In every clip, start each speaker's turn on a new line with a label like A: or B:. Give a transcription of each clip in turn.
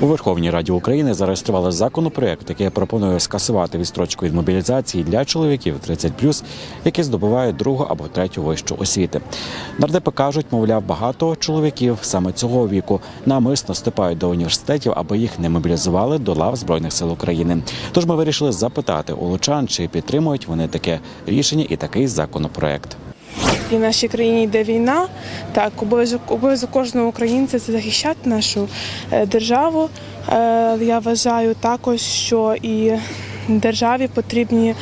A: У Верховній Раді України зареєстрували законопроект, який пропонує скасувати відстрочку від мобілізації для чоловіків 30+, які здобувають другу або третю вищу освіти. Нардепи кажуть, мовляв, багато чоловіків саме цього віку намисно вступають до університетів, аби їх не мобілізували до лав збройних сил України. Тож ми вирішили запитати у лучан, чи підтримують вони таке рішення і такий законопроект.
B: І в нашій країні йде війна. Так, обов'язок обов'язок кожного українця це захищати нашу е, державу. Е, Я вважаю також, що і державі потрібні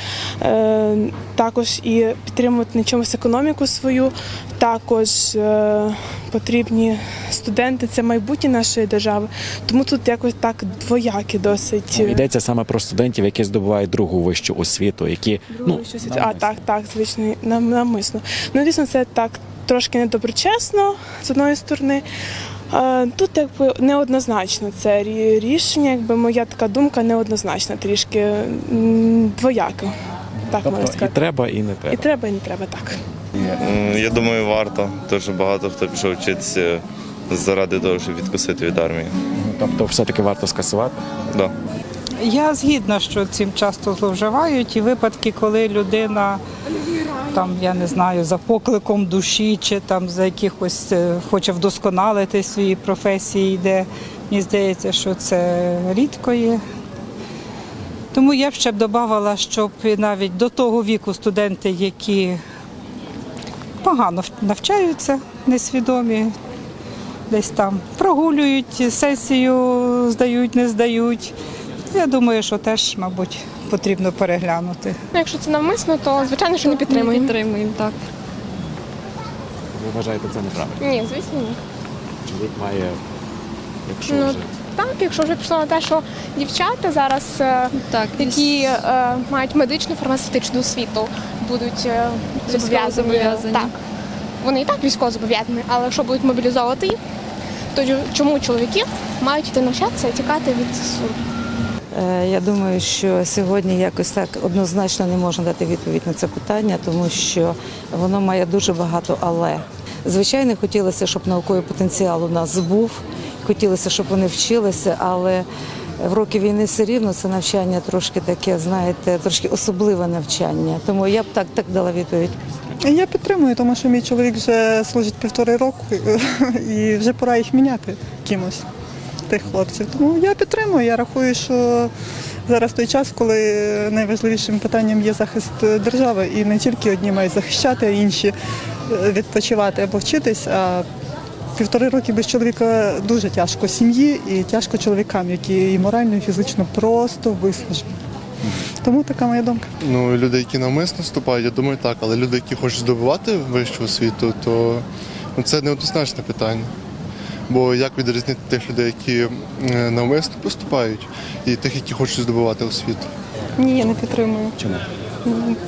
B: е, також і підтримувати на чомусь економіку свою. Також е, потрібні студенти, це майбутнє нашої держави. Тому тут якось так двоякі досить.
A: Йдеться саме про студентів, які здобувають другу вищу освіту, які ну
B: Щось від- а, так, так, звично, нам- навмисно. Ну, дійсно, це так трошки недоброчесно з одної сторони. Тут якби неоднозначно це рішення, якби моя така думка неоднозначна, трішки м, двояка. Так можна
A: тобто і
B: сказати.
A: треба, і не треба.
B: І
A: треба.
B: і не треба так.
C: Я думаю, варто. Дуже багато хто пішов вчитися заради того, щоб відкусити від армії.
A: Тобто, все таки варто скасувати.
C: Да.
D: Я згідна, що цим часто зловживають, і випадки, коли людина там, я не знаю, за покликом душі чи там за якихось е, хоче вдосконалити свої професії, йде. Мені здається, що це рідко є. Тому я б ще б додавала, щоб навіть до того віку студенти, які погано навчаються, несвідомі, десь там прогулюють, сесію здають, не здають. Я думаю, що теж, мабуть, потрібно переглянути.
E: Ну, Якщо це навмисно, то звичайно, що не підтримуємо.
F: Підтримуємо, так.
A: Ви вважаєте це неправильно?
E: Ні, звісно, ні.
A: Чоловік має, якщо
E: Ну,
A: вже
E: Так, якщо вже пішло на те, що дівчата зараз, е,
F: Так,
E: які е, мають медичну фармацевтичну освіту, будуть е, зобов'язані.
F: зобов'язані.
E: Так. Вони і так військово зобов'язані, але якщо будуть мобілізовувати їх, то чому чоловіки мають йти навчатися і тікати від служби?
G: Е, Я думаю, що сьогодні якось так однозначно не можна дати відповідь на це питання, тому що воно має дуже багато але. Звичайно, хотілося, щоб науковий потенціал у нас був, хотілося, щоб вони вчилися, але в роки війни все рівно це навчання трошки таке, знаєте, трошки особливе навчання. Тому я б так, так дала відповідь.
H: Я підтримую, тому що мій чоловік вже служить півтори року і вже пора їх міняти кимось, тих хлопців. Тому я підтримую. Я рахую, що зараз той час, коли найважливішим питанням є захист держави, і не тільки одні мають захищати, а інші е, відпочивати або вчитись. А півтори роки без чоловіка дуже тяжко сім'ї і тяжко чоловікам, які і морально, і фізично просто виснажені. Тому така моя думка.
I: Ну, люди, які навмисно вступають, я думаю, так, але люди, які хочуть здобувати вищу освіту, то ну, це неоднозначне питання. Бо як відрізнити тих людей, які е, навмисно поступають, і тих, які хочуть здобувати освіту?
J: Ні, я не підтримую.
A: Чому?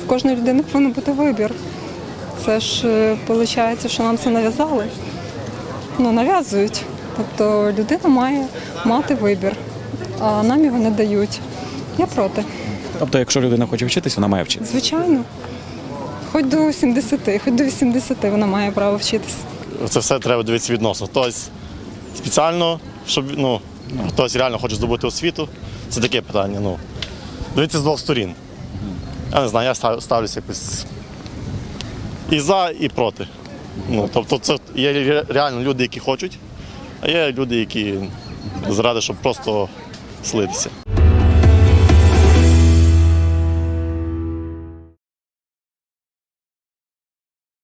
J: В кожної людини повинен бути вибір. Це ж виходить, що нам це нав'язали. Ну, нав'язують. Тобто людина має мати вибір, а нам його не дають. Я проти.
A: Тобто, якщо людина хоче вчитись, вона має вчитися.
J: Звичайно. Хоч до 70, хоч до 80 вона має право вчитися.
K: це все треба дивитися відносно. Хтось спеціально, щоб ну, хтось реально хоче здобути освіту. Це таке питання. Ну, дивіться з двох сторін. Я не знаю, я став- ставлюся якось і за, і проти. Ну, тобто це є реально люди, які хочуть, а є люди, які заради, щоб просто слитися.